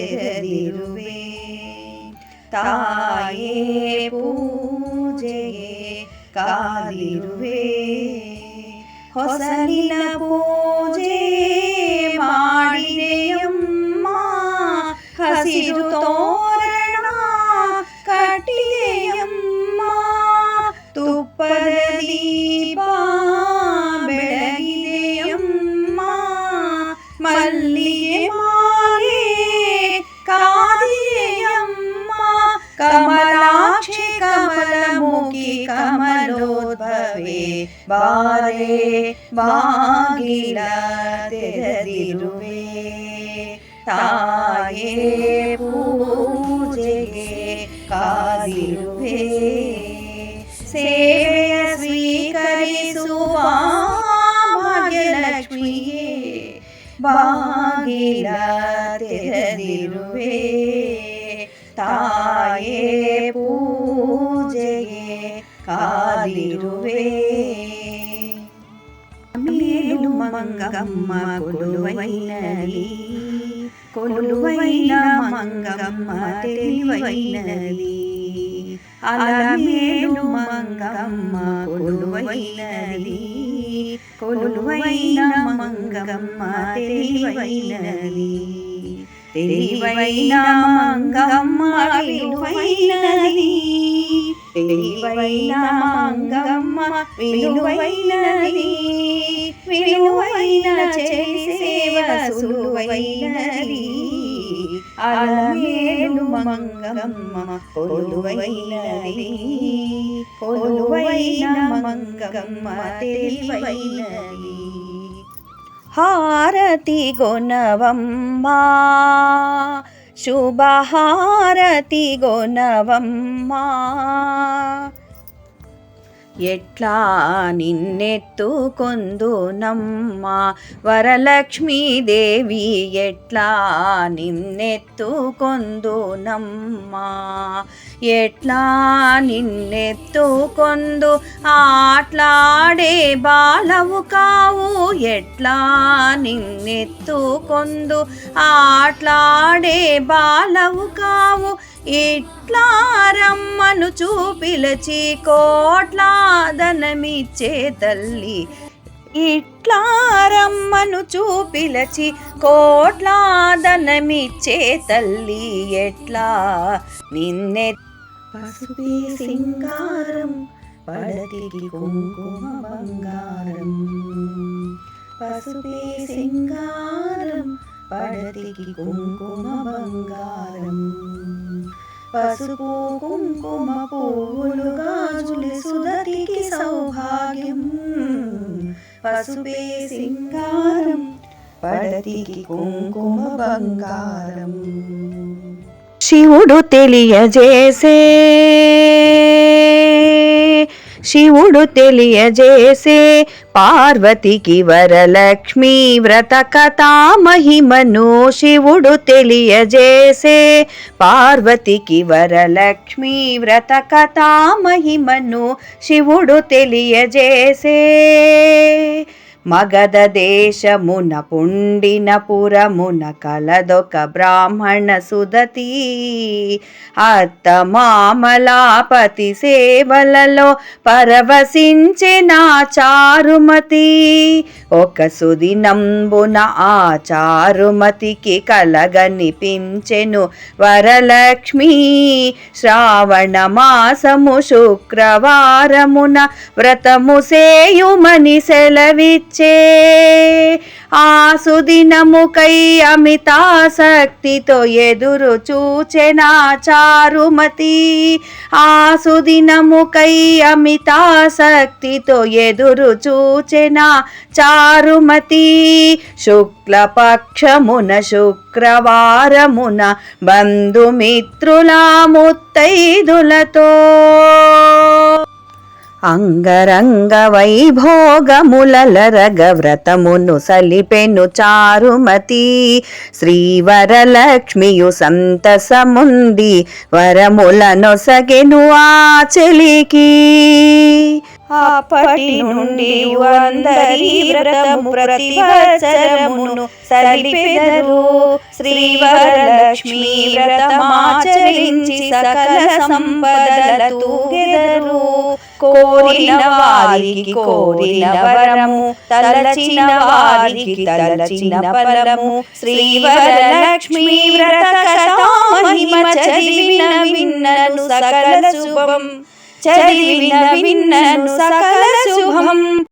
ತೆರೆದಿರುವೆ ತಾಯೇ ಪೂಜೆಗೆ ಕಾದಿರುವೆ ಹೊಸಲಿನ ಪೂಜೆ ಕಮಲಮುಖಿ ಕಮಲೋದ್ಭವೆ ಬಾರೆ ಬಾಗಿಲ ತೆರೆದಿರುವೆ ತಾಯೇ ಪೂಜೆಗೆ ಕಾದಿರುವೆ ಸೇವೆಯ ಸ್ವೀಕರಿಸುವ ಭಾಗ್ಯಲಕ್ಷ್ಮಿಯೇ ಬಾಗಿಲ ತೆರೆದಿರುವೆ ತಾಯೇ ಪೂಜೆಗೆ ಕಾದಿರುವೆ ಮೇಲು ಮಂಗಮ್ಮ ಕೊಡುವೈನಲಿ ಕೊಡುವೈನ ಮಂಗಮ್ಮ ತಿಳಿವೈನಲಿ ಅಲಮೇಲು ಮಂಗಮ್ಮ ಕೊಡುವೈನಲಿ ಕೊಡುವೈನ ಮಂಗಮ್ಮ ತಿಳಿವೈನಲಿ తెలివైన మంగమ్మ విలువైనది. తెలివైన మంగమ్మ విలువైనది. విలువైన చేసేవ సులువైనది. అలమేలు మంగమ్మ కొలువైనది. కొలువైన మంగమ్మ తెలివైనది. హారతి గొనవమ్మా. శుభహారతి గొనవమ్మా. ఎట్లా నిన్నెత్తుకొందునమ్మా? వరలక్ష్మీదేవి ఎట్లా నిన్నెత్తుకొందునమ్మా? ఎట్లా నిన్నెత్తుకొందు? ఆట్లాడే బాలవు కావు. ఎట్లా నిన్నెత్తుకొందు? ఆట్లాడే బాలవు కావు. ఇట్లా రమ్మను చూపిలచి కోట్లాదనమిచ్చే తల్లి. ఇట్లా రమ్మను చూపిలచి కోట్లాదనమిచ్చే తల్లి ఎట్లా? నిన్నే పసుపే సింగారం పడతికి కుంకుమ బంగారం. పసుపే సింగారం పడతికి కుంకుమ బంగారం. పసుపు కుంకుమ పువ్వులు గాజులు సుదతికి సౌభాగ్యం. పసుపే సింగారం పడతికి కుంకుమ బంగారం. శివుడు తెలియజేసే శివుడు తెలియజేసే పార్వతికి వరలక్ష్మి వ్రత కథా మహిమను శివుడు తెలియజేసే పార్వతికి వరలక్ష్మి వ్రత కథా మహిమను శివుడు తెలియజేసే. మగధ దేశమున పుండిన పురమున కలదొక బ్రాహ్మణ సుదతి అత్త మామలాపతి సేవలలో పరవశించిన చారుమతి. ఒక సుదినంబున ఆ చారుమతికి కలగనిపించెను వరలక్ష్మి. శ్రావణ మాసము శుక్రవారమున వ్రతము సేయుమని సెలవిత్ వరమిచ్చే ఆ సుదినముకై అమితాసక్తితో ఎదురు చూచెనా చారుమతి. ఆ సుదినముకై అమితాసక్తితో ఎదురు చూచెనా చారుమతి. శుక్లపక్షమున శుక్రవారమున బంధుమిత్రుల ముత్తైదులతో అంగరంగ వైభోగములరగ వ్రతమును సలిపెను చారుమతి. శ్రీవరలక్ష్మియు సంతసముంది వరములనొసగెను ఆ చెలికి. అప్పటి నుండి అందరి వ్రతము ప్రతివత్సరమును సలిపెదరు. శ్రీవరలక్ష్మి వ్రతమాచరించి సకల సంపదల తూగెదరు. కోరిన వారికి కోరిన వరము తలచిన వారికి తలచిన ఫలము. శ్రీవరలక్ష్మి వ్రత మహిమ చదివిన విన్నను సకల శుభం. చదివిన విన్నను సకల శుభం.